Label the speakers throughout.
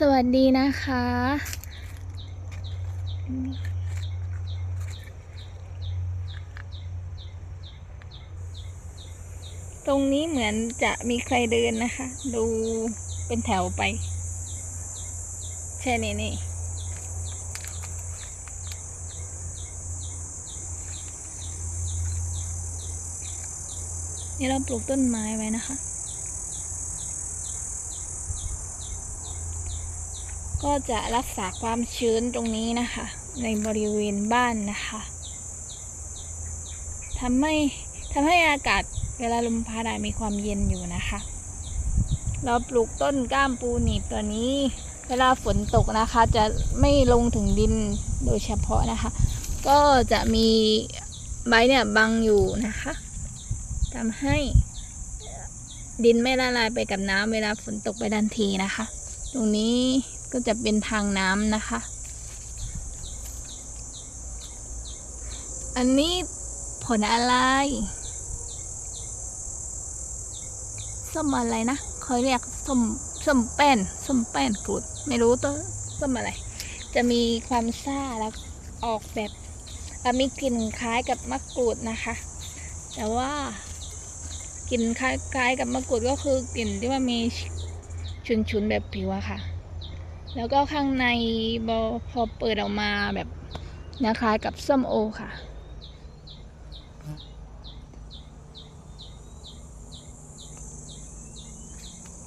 Speaker 1: สวัสดีนะคะ ตรงนี้เหมือนจะมีใครเดินนะคะ ดูเป็นแถวไปใช่นี่นี่นี่เราปลูกต้นไม้ไว้นะคะ ก็จะรักษาความชื้นตรงนี้นะคะ ในบริเวณบ้านนะคะทำให้ทำให้อากาศเวลาลมพัดมีความเย็นอยู่นะคะ เราปลูกต้นก้ามปูหนีบตัวนี้ เวลาฝนตกนะคะ จะไม่ลงถึงดินโดยเฉพาะนะคะ ก็จะมีใบเนี่ยบังอยู่นะคะทำให้ดินไม่ละลายไปกับน้ำเวลาฝนตกไปทันทีนะคะ ตรงนี้ ก็จะเป็นทางน้ำนะคะ อันนี้ผลอะไรส้มอะไรนะเขาเรียกส้มส้มแป้นส้มแป้นกรูดไม่รู้ตัวส้มอะไร จะมีความซ่าแล้วออกแบบอะมีกลิ่นคล้ายกับมะกรูดนะคะ แต่ว่ากลิ่นคล้ายๆกับมะกรูดก็คือกลิ่นที่ว่ามีฉุนๆแบบผิวอะค่ะ แล้วก็ข้างในพอเปิดออกมาแบบนะคล้ายกับส้มโอค่ะ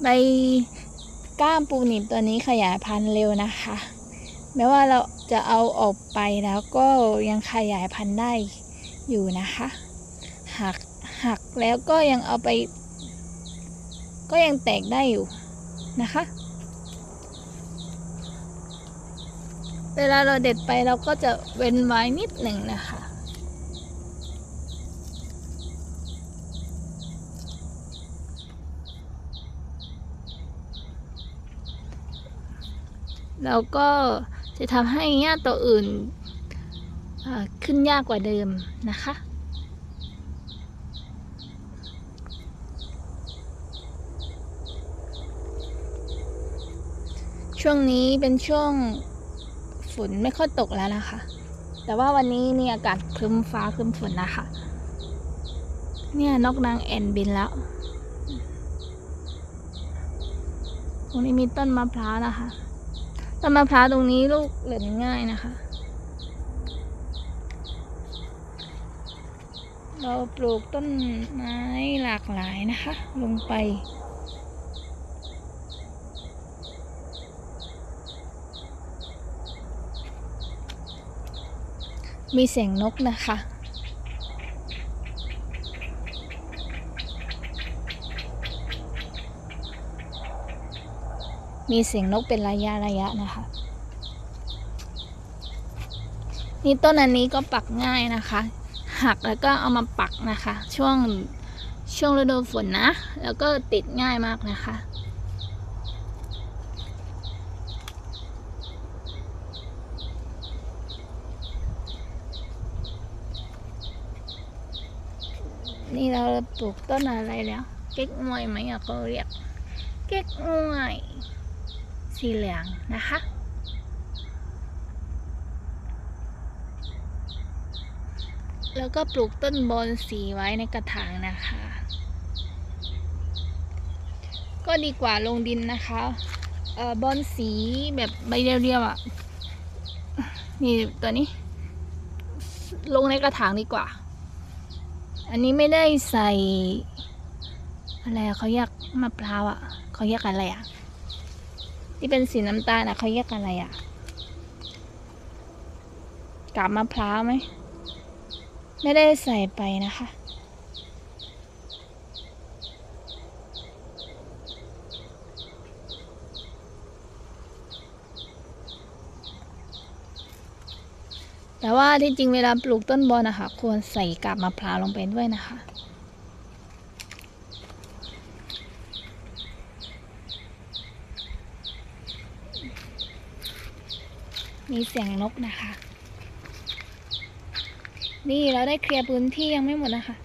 Speaker 1: ใบก้ามปูหนีบตัวนี้ขยายพันธุ์เร็วนะคะ แม้ว่าเราจะเอาออกไปแล้วก็ยังขยายพันธุ์ได้อยู่นะคะ หักหักแล้วก็ยังเอาไป ก็ยังแตกได้อยู่นะคะ เวลาเราเด็ดไปเราก็จะเว้นไว้นิดหนึ่งนะคะแล้วก็จะทำให้หญ้าตัวอื่นขึ้นยากกว่าเดิมนะคะ ช่วงนี้เป็นช่วง ฝนไม่ค่อยตกแล้วนะคะ แต่ว่าวันนี้นี่อากาศครึ้มฟ้าครึ้มฝนนะคะ เนี่ยนกนางแอ่นบินแล้ว ตรงนี้มีต้นมะพร้าวนะคะ ต้นมะพร้าวตรงนี้ลูกเหลือนง่ายนะคะ เราปลูกต้นไม้หลากหลายนะคะ ลงไป มีเสียงนกนะคะ มีเสียงนกเป็นระยะระยะนะคะ นี่ต้นอันนี้ก็ปักง่ายนะคะ หักแล้วก็เอามาปักนะคะ ช่วงช่วงฤดูฝนนะ แล้วก็ติดง่ายมากนะคะ นี่เราปลูกต้นอะไรแล้ว เก๊กงวยไหมอะเขาเรียก เก๊กงวย สีเหลืองนะคะ แล้วก็ปลูกต้นบอนสีไว้ในกระถางนะคะ ก็ดีกว่าลงดินนะคะเอ่อบอนสีแบบใบเรียวๆอะ นี่ตัวนี้ ลงในกระถางดีกว่า อันนี้ไม่ได้ใส่ อะไรเขาเรียกมะพร้าวอะเขาเรียกอะไรอะ ที่เป็นสีน้ำตาลอะเขาเรียกอะไรอะกาบมะพร้าวไหม ไม่ได้ใส่ไปนะคะ แต่ว่าที่จริงเวลาปลูกต้นบอลนะคะควรใส่กาบมะพร้าวลงไปด้วยนะคะมีเสียงนกนะคะ นี่เราได้เคลียร์พื้นที่ยังไม่หมดนะคะ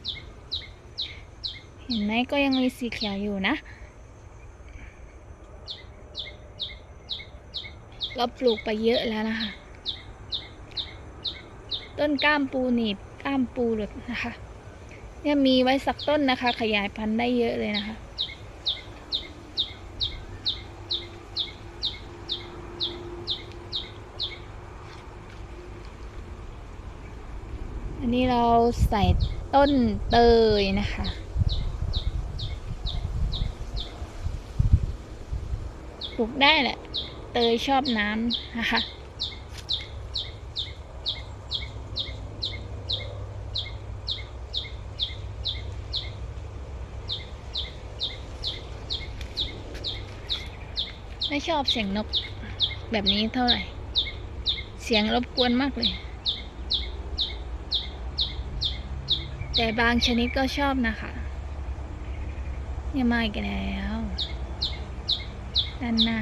Speaker 1: เห็นไหมก็ยังมีสีเขียวอยู่นะก็ปลูกไปเยอะแล้วนะคะ ต้นก้ามปูหนีบก้ามปูหลุดนะคะ เนี่ยมีไว้สักต้นนะคะ ขยายพันธุ์ได้เยอะเลยนะคะ อันนี้เราใส่ต้นเตยนะคะปลูกได้แหละ เตยชอบน้ำนะคะ ชอบเสียงนกแบบนี้เท่าไหร่ เสียงรบกวนมากเลย แต่บางชนิดก็ชอบนะคะเนี่ยมาอีกแล้วด้านหน้า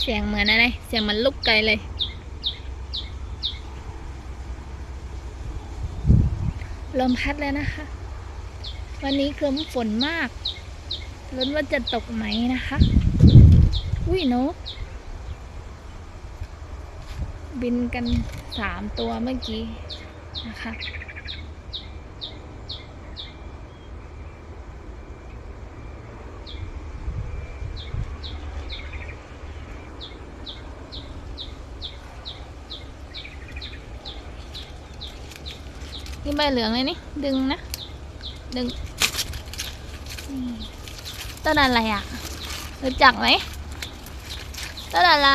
Speaker 1: เสียงเหมือนอะไร เสียงเหมันลูกไก่เลย ลมพัดแล้วนะคะ วันนี้ครึ้มฝนมากลุ้นว่าจะตกไหมนะคะ อุ้ยนก บินกันสามตัวเมื่อกี้นะคะ นี่ใบเหลืองเลยนี่ ดึงนะ ดึงต้นอะไรอะ รู้จักไหมต้นอะไร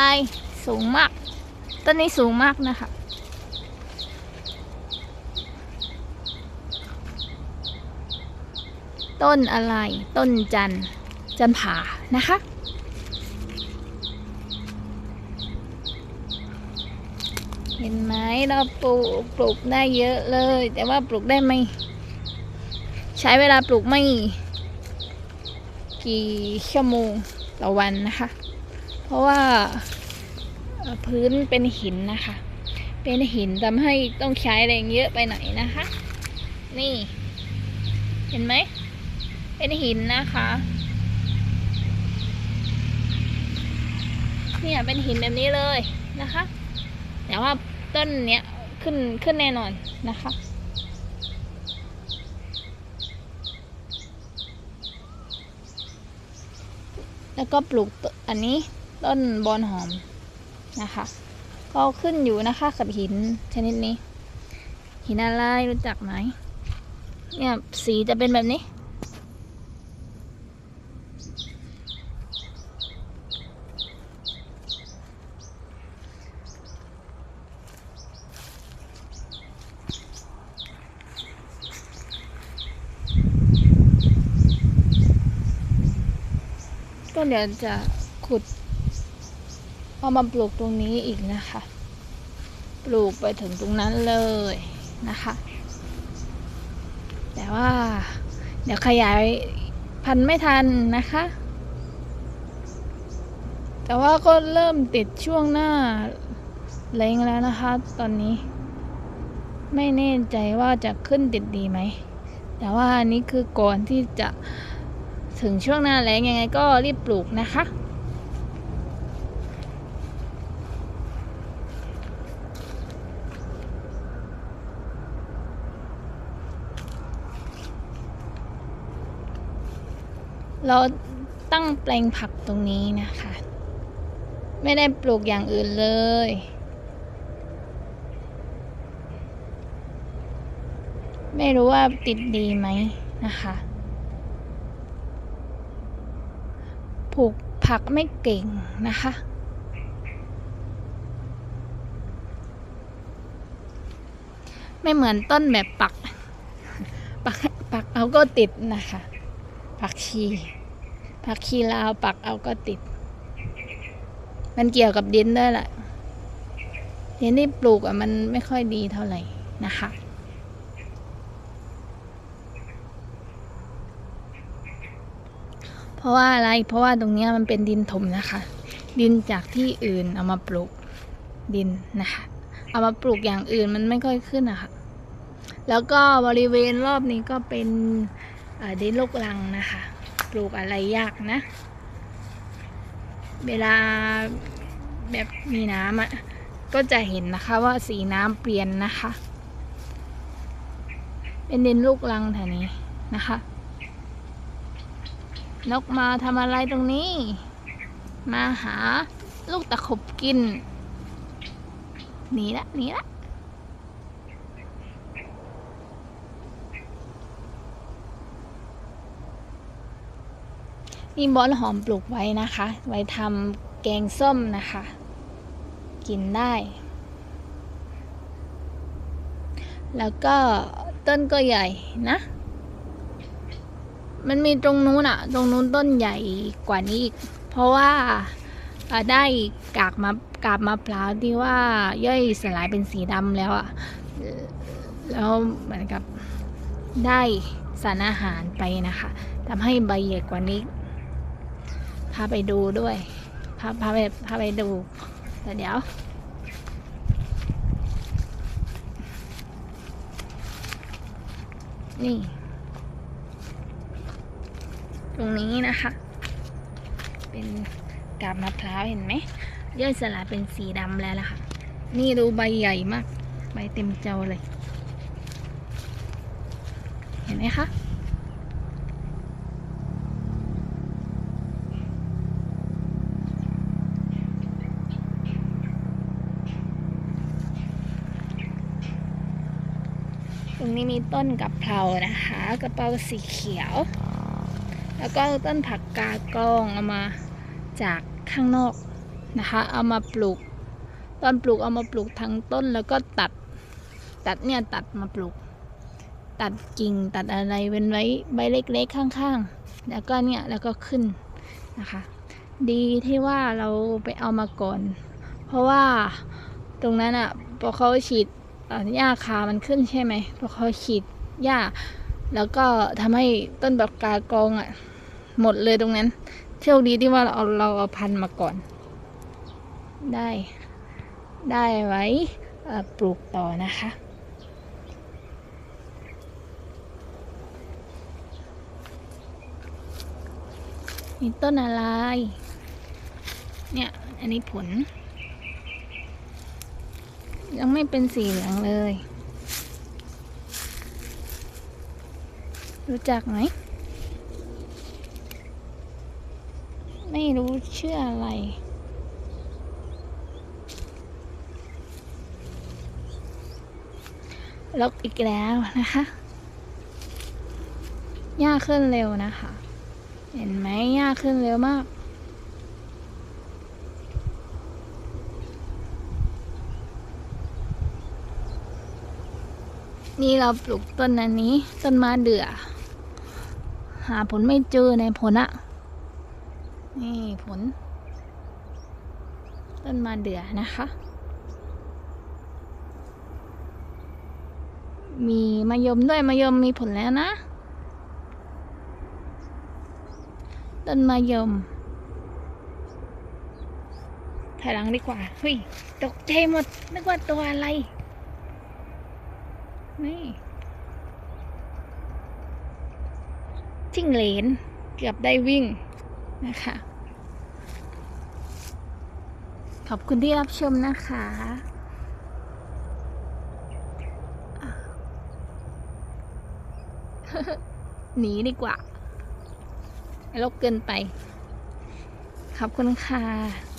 Speaker 1: สูงมาก ต้นนี้สูงมากนะคะ ต้นอะไร ต้นจันจันผานะคะ เห็นไหมเราปลูกปลูกได้เยอะเลย แต่ว่าปลูกได้ไม่ ใช้เวลาปลูกไม่ กี่ชั่วโมงต่อวันนะคะ เพราะว่าพื้นเป็นหินนะคะ เป็นหินทำให้ต้องใช้แรงเยอะไปหน่อยนะคะ นี่ เห็นไหม เป็นหินนะคะเนี่ยเป็นหินแบบนี้เลยนะคะ แต่ว่า ต้นเนี้ยขึ้นขึ้นแน่นอนนะคะ แล้วก็ปลูกตอันนี้ต้นบอนหอมนะคะ ก็ขึ้นอยู่นะคะกับหินชนิดนี้ หินอะไรรู้จักไหมเนี่ยสีจะเป็นแบบนี้ เดี๋ยวจะขุดเอามาปลูกตรงนี้อีกนะคะ ปลูกไปถึงตรงนั้นเลยนะคะ แต่ว่าเดี๋ยวขยายพันธุ์ไม่ทันนะคะ แต่ว่าก็เริ่มติดช่วงหน้าเล้งแล้วนะคะ ตอนนี้ ไม่แน่ใจว่าจะขึ้นติดดีไหม แต่ว่านนี้คือก่อนที่จะ ถึงช่วงหน้าแล้งยังไงก็รีบปลูกนะคะ เราตั้งแปลงผักตรงนี้นะคะ ไม่ได้ปลูกอย่างอื่นเลยไม่รู้ว่าติดดีไหมนะคะ ปลูกผักไม่เก่งนะคะ ไม่เหมือนต้นแบบปัก ปักปักเอาก็ติดนะคะผักชีผักชีลาวปักเอาก็ติด มันเกี่ยวกับดินด้วยแหละดินที่ปลูกอะมันไม่ค่อยดีเท่าไหร่นะคะ เพราะว่าอะไรเพราะว่าตรงนี้มันเป็นดินถมนะคะ ดินจากที่อื่นเอามาปลูกดินนะคะเอามาปลูกอย่างอื่นมันไม่ค่อยขึ้นอะค่ะ แล้วก็บริเวณรอบนี้ก็เป็นดินลูกรังนะคะ ปลูกอะไรยากนะ เวลาแบบมีน้ำอะก็จะเห็นนะคะว่าสีน้ำเปลี่ยนนะคะ เป็นดินลูกรังแถวนี้นะคะ นกมาทำอะไรตรงนี้ มาหาลูกตะขบกิน หนีละหนีละนี่บอนหอมปลูกไว้นะคะ ไว้ทำแกงส้มนะคะ กินได้ แล้วก็ต้นก็ใหญ่นะ มันมีตรงนู้นอะตรงนู้นต้นใหญ่กว่านี้อีก เพราะว่าได้กากมากาบมะพร้าวที่ว่าย่อยสลายเป็นสีดำแล้วอะแล้วเหมือนกับได้สารอาหารไปนะคะทำให้ใบใหญ่กว่านี้ พาไปดูด้วย พาพาไปพาไปดูแต่เดี๋ยวนี่ ตรงนี้นะคะ เป็นกาบมะพร้าวเห็นไหมย่อยสลายเป็นสีดำแล้วล่ะค่ะ นี่ดูใบใหญ่มาก ใบเต็มเจ้าเลย เห็นไหมคะตรงนี้มีต้นกับเพรานะคะกระเป๋าสีเขียว แล้วก็ต้นผักกากองเอามาจากข้างนอกนะคะ เอามาปลูก ตอนปลูกเอามาปลูกทั้งต้นแล้วก็ตัด ตัดเนี่ยตัดมาปลูก ตัดกิ่งตัดอะไรเว้นไว้ใบเล็กๆข้างๆ แล้วก็เนี่ยแล้วก็ขึ้นนะคะ ดีที่ว่าเราไปเอามาก่อน เพราะว่าตรงนั้นอะ่ะพอเขาฉีดหญ้าคามันขึ้นใช่ไหมพอเขาฉีดหญ้าแล้วก็ทำให้ต้นแบบกากองอะ่ะ หมดเลยตรงนั้นโชคดีที่ว่าเราเอาเราเอาพันมาก่อน ได้ ได้ไว้ปลูกต่อนะคะ นี่ต้นอะไร เนี่ย อันนี้ผล ยังไม่เป็นสีเหลืองเลย รู้จักไหม ไม่รู้ชื่ออะไรลบอีกแล้วนะคะหญ้าขึ้นเร็วนะคะ เห็นไหมหญ้าขึ้นเร็วมากนี่เราปลูกต้นอันนี้ ต้นมาเดือหาผลไม่เจอในผลอะ นี่ผล ต้นมาเดือนะคะ มีมะยมด้วยมะยมมีผลแล้วนะ ต้นมะยมถอยหลังดีกว่าเฮ้ยตกใจหมด นึกว่าตัวอะไร นี่จิ้งเหลน เกือบได้วิ่ง นะคะ ขอบคุณที่รับชมนะคะหนีดีกว่าลกเกินไป ขอบคุณค่ะ